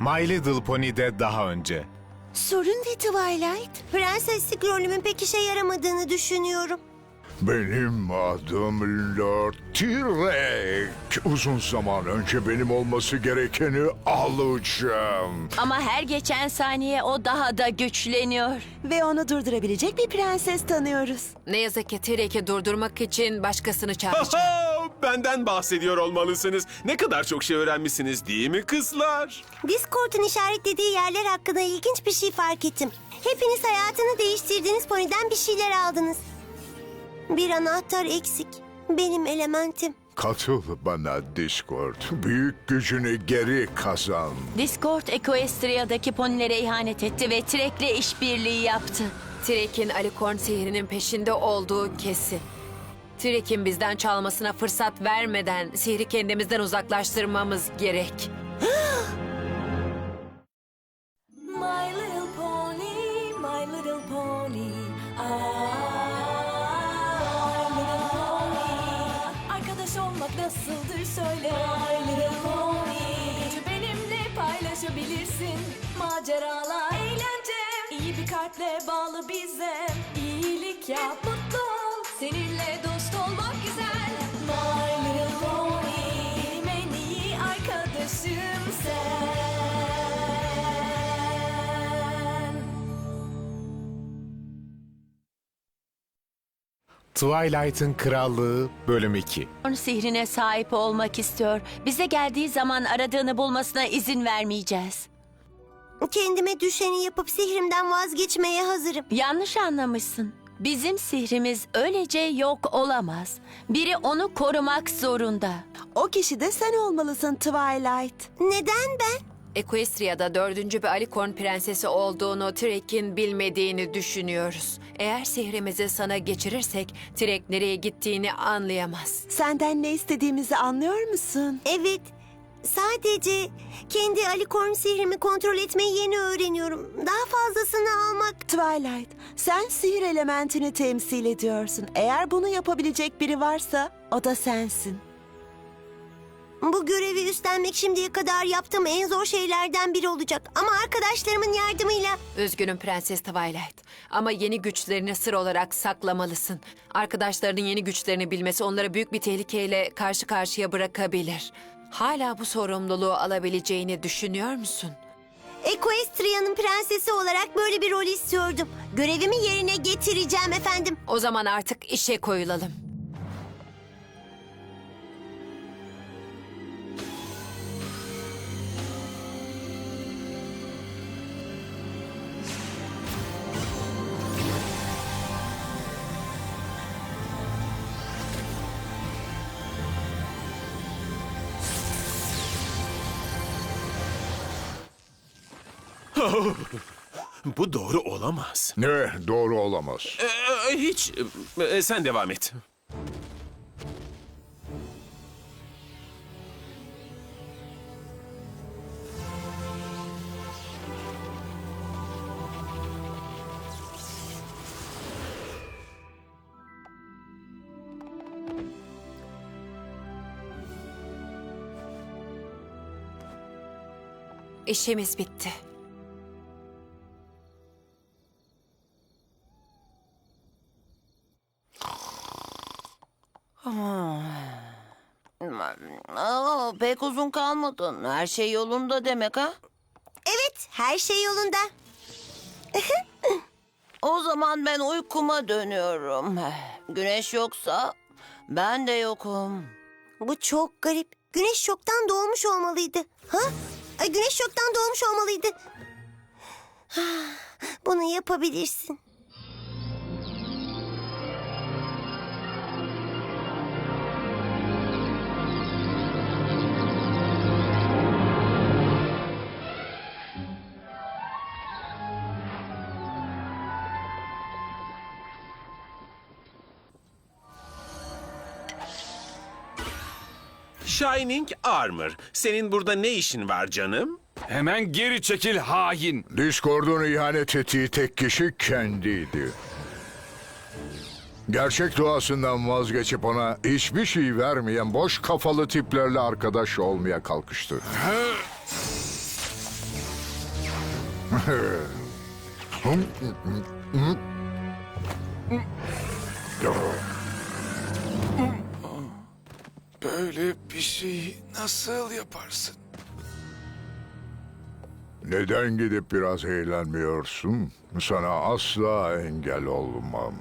My Little Pony'de daha önce. Sorun ne Twilight? Prenseslik rolümün pek işe yaramadığını düşünüyorum. Benim adım Lord Tirek. Uzun zaman önce benim olması gerekeni alacağım. Ama her geçen saniye o daha da güçleniyor. Ve onu durdurabilecek bir prenses tanıyoruz. Ne yazık ki Tirek'i durdurmak için başkasını çağıracağım. Benden bahsediyor olmalısınız. Ne kadar çok şey öğrenmişsiniz değil mi kızlar? Discord'un işaretlediği yerler hakkında ilginç bir şey fark ettim. Hepiniz hayatını değiştirdiğiniz poniden bir şeyler aldınız. Bir anahtar eksik. Benim elementim. Katıl bana Discord. Büyük gücünü geri kazan. Discord Equestria'daki ponilere ihanet etti ve Trek'le işbirliği yaptı. Tirek'in Alicorn sihirinin peşinde olduğu kesin. Tirek'in bizden çalmasına fırsat vermeden sihri kendimizden uzaklaştırmamız gerek. My little pony. Ah, my little pony. Arkadaş olmak nasıldır söyle. My little pony. Gücü benimle paylaşabilirsin. Maceralar, eğlence. İyi bir kalple bağlı bize. İyilik yap, mutlu ol. Seninle Twilight'ın Krallığı Bölüm 2 Onun sihrine sahip olmak istiyor. Bize geldiği zaman aradığını bulmasına izin vermeyeceğiz. Kendime düşeni yapıp sihrimden vazgeçmeye hazırım. Yanlış anlamışsın. Bizim sihrimiz öylece yok olamaz. Biri onu korumak zorunda. O kişi de sen olmalısın Twilight. Neden ben? Equestria'da dördüncü bir Alicorn prensesi olduğunu Tirek'in bilmediğini düşünüyoruz. Eğer sihrimizi sana geçirirsek Tirek nereye gittiğini anlayamaz. Senden ne istediğimizi anlıyor musun? Evet. Sadece kendi alikorn sihrimi kontrol etmeyi yeni öğreniyorum. Daha fazlasını almak... Twilight, sen sihir elementini temsil ediyorsun. Eğer bunu yapabilecek biri varsa o da sensin. Bu görevi üstlenmek şimdiye kadar yaptığım en zor şeylerden biri olacak. Ama arkadaşlarımın yardımıyla... Üzgünüm Prenses Twilight ama yeni güçlerini sır olarak saklamalısın. Arkadaşlarının yeni güçlerini bilmesi onları büyük bir tehlikeyle karşı karşıya bırakabilir. Hala bu sorumluluğu alabileceğini düşünüyor musun? Equestria'nın prensesi olarak böyle bir rol istiyordum. Görevimi yerine getireceğim efendim. O zaman artık işe koyulalım. Bu doğru olamaz. Ne doğru olamaz. Ee, hiç. Ee, sen devam et. İşimiz bitti. Pek uzun kalmadın. Her şey yolunda demek ha? Evet, her şey yolunda. O zaman ben uykuma dönüyorum. Güneş yoksa ben de yokum. Bu çok garip. Güneş çoktan doğmuş olmalıydı. Ha? Ay, güneş çoktan doğmuş olmalıydı. Bunu yapabilirsin. Shining Armor. Senin burada ne işin var canım? Hemen geri çekil hain. Discord'un ihanet ettiği tek kişi kendiydi. Gerçek doğasından vazgeçip ona hiçbir şey vermeyen boş kafalı tiplerle arkadaş olmaya kalkıştı. Böyle bir şeyi nasıl yaparsın? Neden gidip biraz eğlenmiyorsun? Sana asla engel olmam.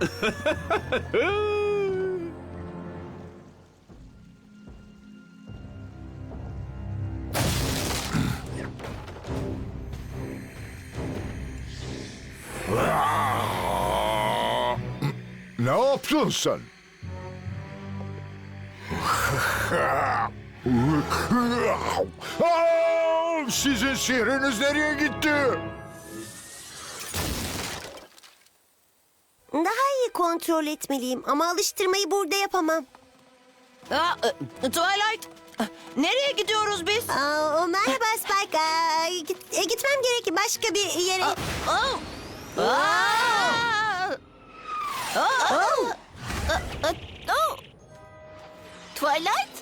Ne yaptın sen? Aa, Sizin sihriniz nereye gitti? Daha iyi kontrol etmeliyim ama alıştırmayı burada yapamam. Aa, e, Twilight, nereye gidiyoruz biz? Aa, merhaba Spike. Aa, git- e, gitmem gerek başka bir yere. Aa! Aa! Aa! Aa! Twilight?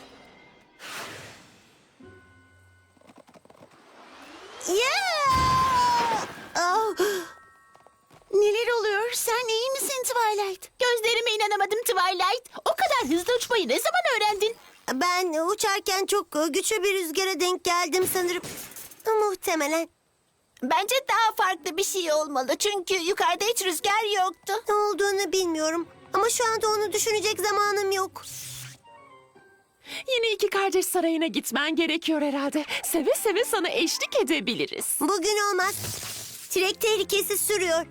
Misin Twilight? Gözlerime inanamadım Twilight. O kadar hızlı uçmayı ne zaman öğrendin? Ben uçarken çok e, güçlü bir rüzgara denk geldim sanırım. Muhtemelen. Bence daha farklı bir şey olmalı. Çünkü yukarıda hiç rüzgar yoktu. Ne olduğunu bilmiyorum. Ama şu anda onu düşünecek zamanım yok. Yine iki kardeş sarayına gitmen gerekiyor herhalde. Seve seve sana eşlik edebiliriz. Bugün olmaz. Trek tehlikesi sürüyor.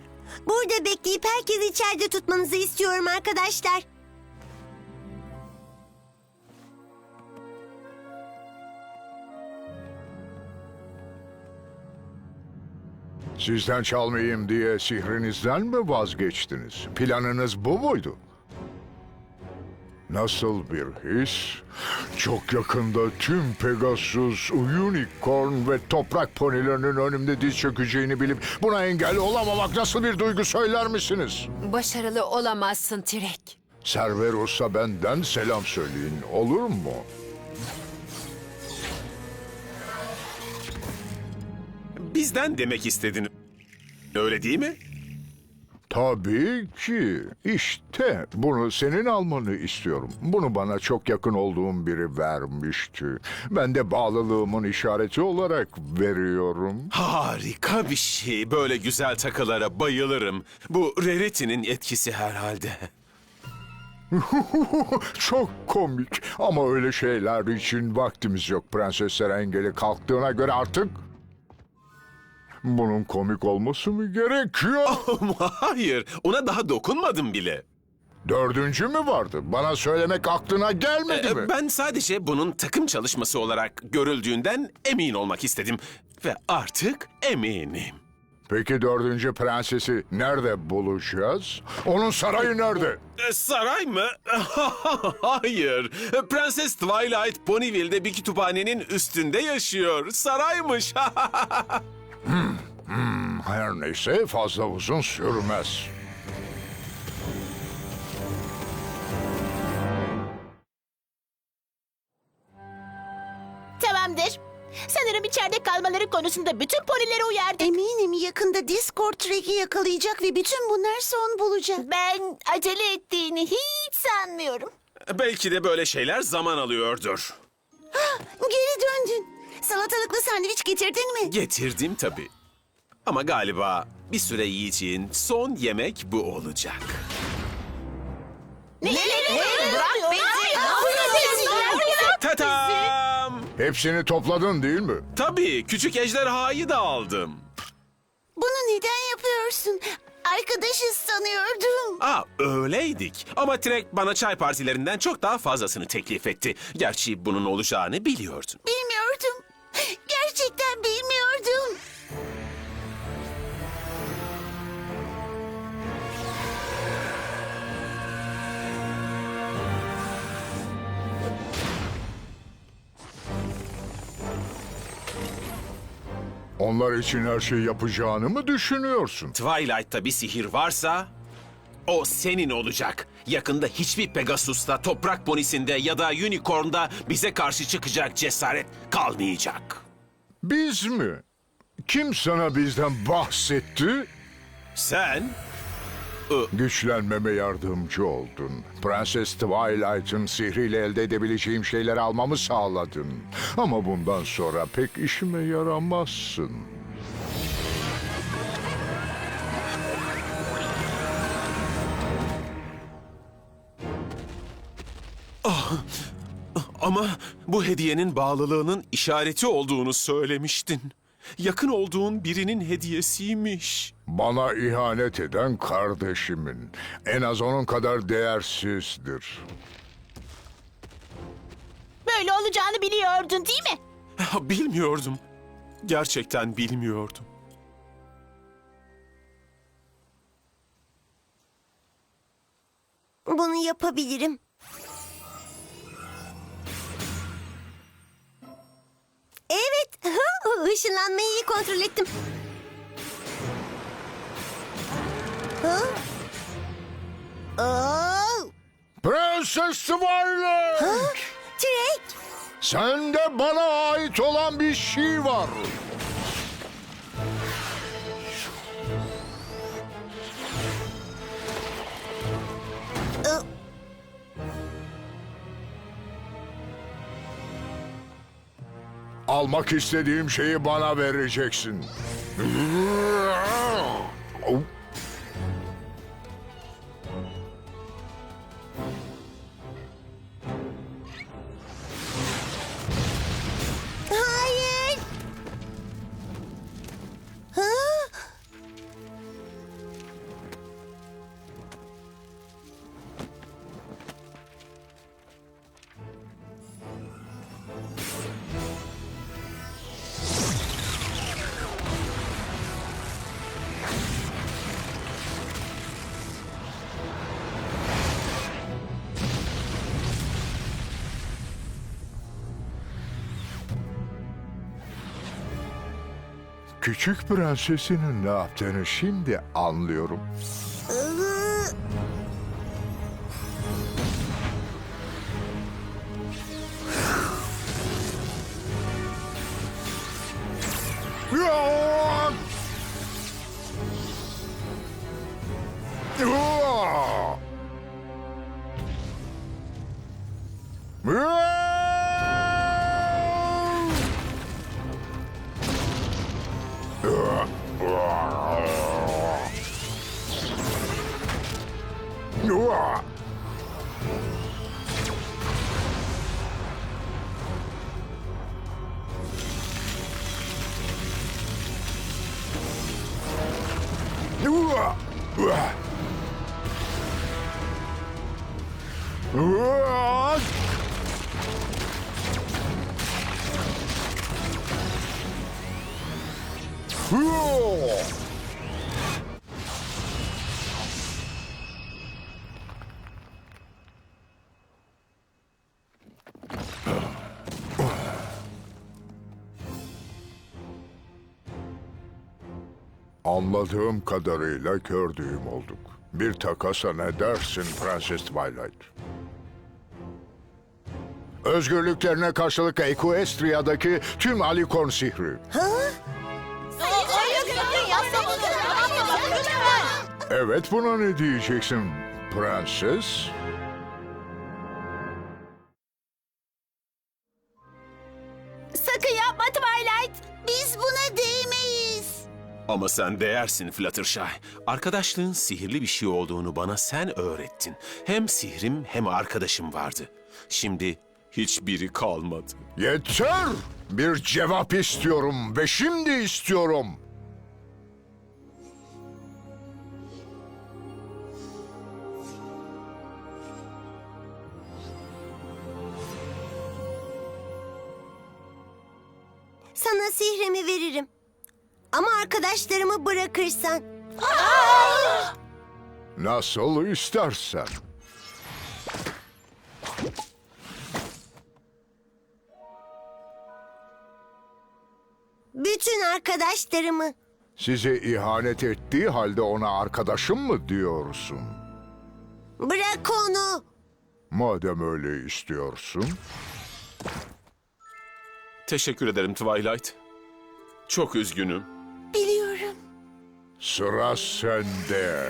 Burada bekleyip herkesi içeride tutmanızı istiyorum arkadaşlar. Sizden çalmayayım diye sihrinizden mi vazgeçtiniz? Planınız bu muydu? Nasıl bir his? Çok yakında tüm Pegasus, Unicorn ve toprak ponilerinin önümde diz çökeceğini bilip buna engel olamamak nasıl bir duygu söyler misiniz? Başarılı olamazsın Tirek. Cerberus'a benden selam söyleyin olur mu? Bizden demek istedin. Öyle değil mi? Tabii ki. İşte bunu senin almanı istiyorum. Bunu bana çok yakın olduğum biri vermişti. Ben de bağlılığımın işareti olarak veriyorum. Harika bir şey. Böyle güzel takılara bayılırım. Bu Rarity'nin etkisi herhalde. Çok komik ama öyle şeyler için vaktimiz yok. Prensesler engeli kalktığına göre artık... Bunun komik olması mı gerekiyor? Hayır, ona daha dokunmadım bile. Dördüncü mü vardı? Bana söylemek aklına gelmedi Ee, mi? Ben sadece bunun takım çalışması olarak görüldüğünden emin olmak istedim. Ve artık eminim. Peki dördüncü prensesi nerede bulacağız? Onun sarayı nerede? Ee, Saray mı? Hayır. Prenses Twilight Ponyville'de bir kütüphanenin üstünde yaşıyor. Saraymış. Her neyse fazla uzun sürmez. Tamamdır. Sanırım içeride kalmaları konusunda bütün ponileri uyardık. Eminim yakında Discord Trek'i yakalayacak ve bütün bunlar son bulacak. Ben acele ettiğini hiç sanmıyorum. Belki de böyle şeyler zaman alıyordur. Geri döndün. Salatalıklı sandviç getirdin mi? Getirdim tabii. Ama galiba bir süre yiyeceğin son yemek bu olacak. Ne? Bırak bizi. Tatam! Hepsini topladın değil mi? Tabii küçük ejderhayı da aldım. Bunu neden yapıyorsun? Arkadaşız sanıyordum. Aa öyleydik. Ama Trek bana çay partilerinden çok daha fazlasını teklif etti. Gerçi bunun olacağını biliyordun. Bilmiyordum. Gerçekten bilmiyordum. Onlar için her şeyi yapacağını mı düşünüyorsun? Twilight'ta bir sihir varsa o senin olacak. Yakında hiçbir Pegasus'ta, Toprak Ponisi'nde ya da Unicorn'da bize karşı çıkacak cesaret kalmayacak. Biz mi? Kim sana bizden bahsetti? Sen Güçlenmeme yardımcı oldun. Prenses Twilight'ın sihriyle elde edebileceğim şeyleri almamı sağladın. Ama bundan sonra pek işime yaramazsın. Ama bu hediyenin bağlılığının işareti olduğunu söylemiştin. Yakın olduğun birinin hediyesiymiş. Bana ihanet eden kardeşimin. En az onun kadar değersizdir. Böyle olacağını biliyordun değil mi? Bilmiyordum. Gerçekten bilmiyordum. Bunu yapabilirim. Evet, ışınlanmayı iyi kontrol ettim. Ha? Oo, Prenses Twilight! Trek, Sende bana ait olan bir şey var. Almak istediğim şeyi bana vereceksin. Küçük prensesinin ne yaptığını şimdi anlıyorum. Iı, Anladığım kadarıyla gördüğüm olduk. Bir takasa ne dersin Prenses Twilight? Özgürlüklerine karşılık Equestria'daki tüm Alicorn sihri. Evet buna ne diyeceksin prenses? Sakın yapma Twilight. Biz buna değmeyiz. Ama sen değersin Fluttershy. Arkadaşlığın sihirli bir şey olduğunu bana sen öğrettin. Hem sihrim hem arkadaşım vardı. Şimdi hiçbiri kalmadı. Yeter! Bir cevap istiyorum ve şimdi istiyorum. Sana sihrimi veririm. Ama arkadaşlarımı bırakırsan. Nasıl istersen. Bütün arkadaşlarımı. Size ihanet ettiği halde ona arkadaşım mı diyorsun? Bırak onu. Madem öyle istiyorsun. Teşekkür ederim Twilight. Çok üzgünüm. sıra sende.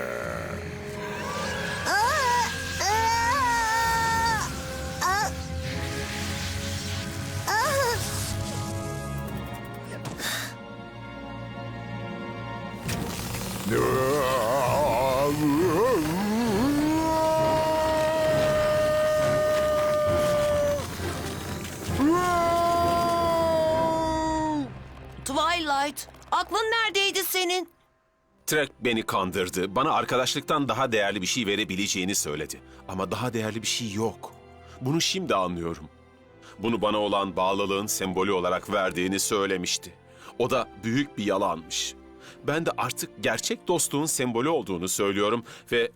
Twilight, aklın neredeydi senin? Trek beni kandırdı. Bana arkadaşlıktan daha değerli bir şey verebileceğini söyledi. Ama daha değerli bir şey yok. Bunu şimdi anlıyorum. Bunu bana olan bağlılığın sembolü olarak verdiğini söylemişti. O da büyük bir yalanmış. Ben de artık gerçek dostluğun sembolü olduğunu söylüyorum ve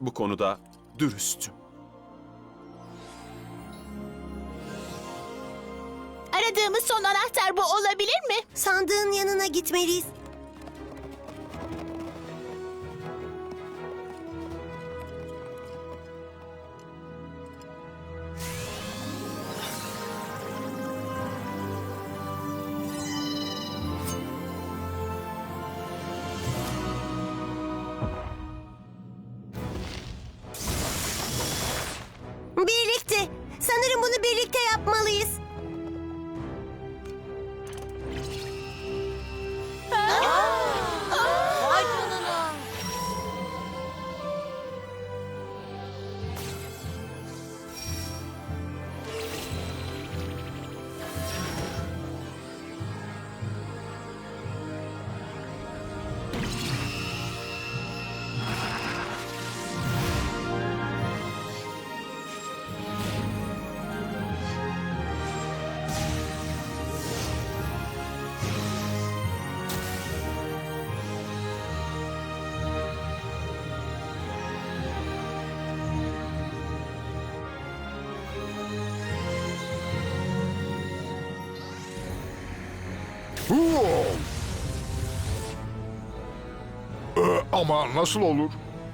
bu konuda dürüstüm. Aradığımız son anahtar bu olabilir mi? Sandığın yanına gitmeliyiz. Ama nasıl olur?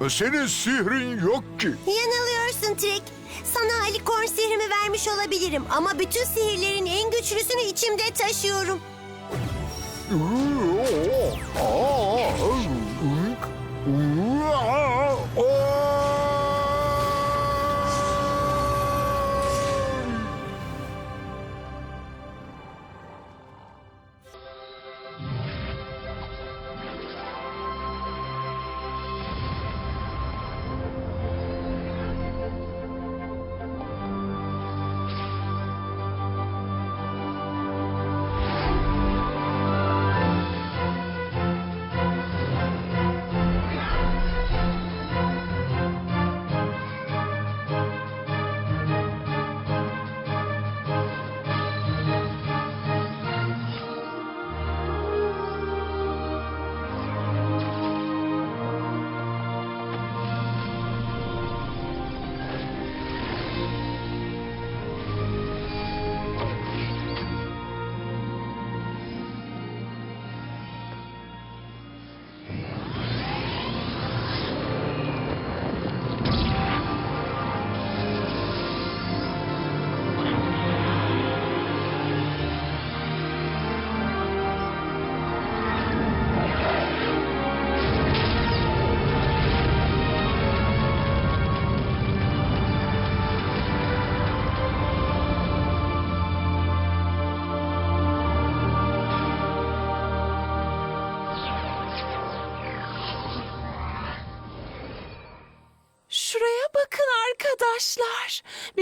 Senin sihrin yok ki. Yanılıyorsun Trek. Sana alikorn sihrimi vermiş olabilirim ama bütün sihirlerin en güçlüsünü içimde taşıyorum. Şuraya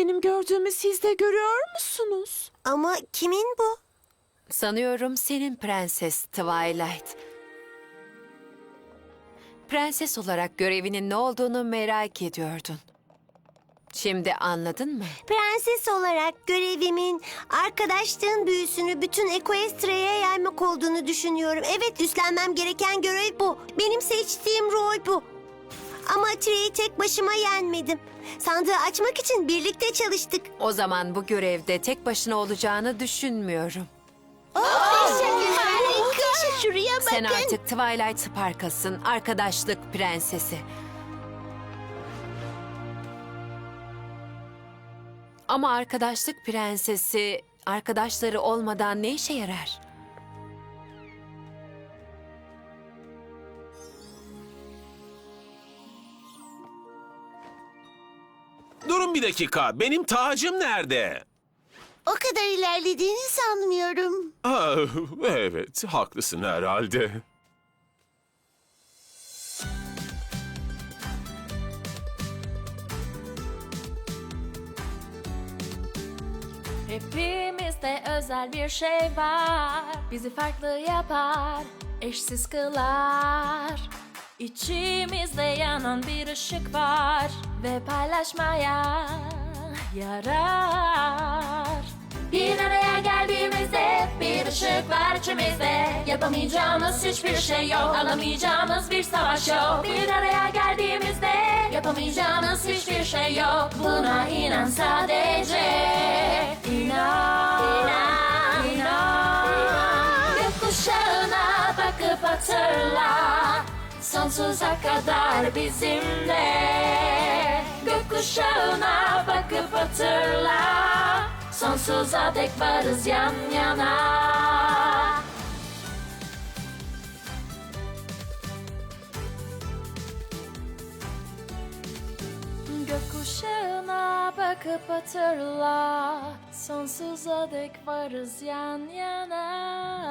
Benim gördüğümü siz de görüyor musunuz? Ama kimin bu? Sanıyorum senin prenses Twilight. Prenses olarak görevinin ne olduğunu merak ediyordun. Şimdi anladın mı? Prenses olarak görevimin arkadaşlığın büyüsünü bütün Equestria'ya yaymak olduğunu düşünüyorum. Evet üstlenmem gereken görev bu. Benim seçtiğim rol bu. Ama Trey'i tek başıma yenmedim. Sandığı açmak için birlikte çalıştık. O zaman bu görevde tek başına olacağını düşünmüyorum. Harika. Şuraya bakın. Sen artık Twilight Sparkas'ın arkadaşlık prensesi. Ama arkadaşlık prensesi arkadaşları olmadan ne işe yarar? Durun bir dakika. Benim tacım nerede? O kadar ilerlediğini sanmıyorum. Ah, evet, haklısın herhalde. Hepimizde özel bir şey var Bizi farklı yapar Eşsiz kılar İçimizde yanan bir ışık var Ve paylaşmaya yarar. Bir araya geldiğimizde bir ışık var içimizde. Yapamayacağımız hiçbir şey yok Alamayacağımız bir savaş yok. Bir araya geldiğimizde Yapamayacağımız hiçbir şey yok. Buna inan sadece. İnan İnan İnan. Gökkuşağına bakıp hatırla Sonsuza kadar bizimle. Gökkuşağına bakıp hatırla. Sonsuza dek varız yan yana. Gökkuşağına bakıp hatırla. Sonsuza dek varız yan yana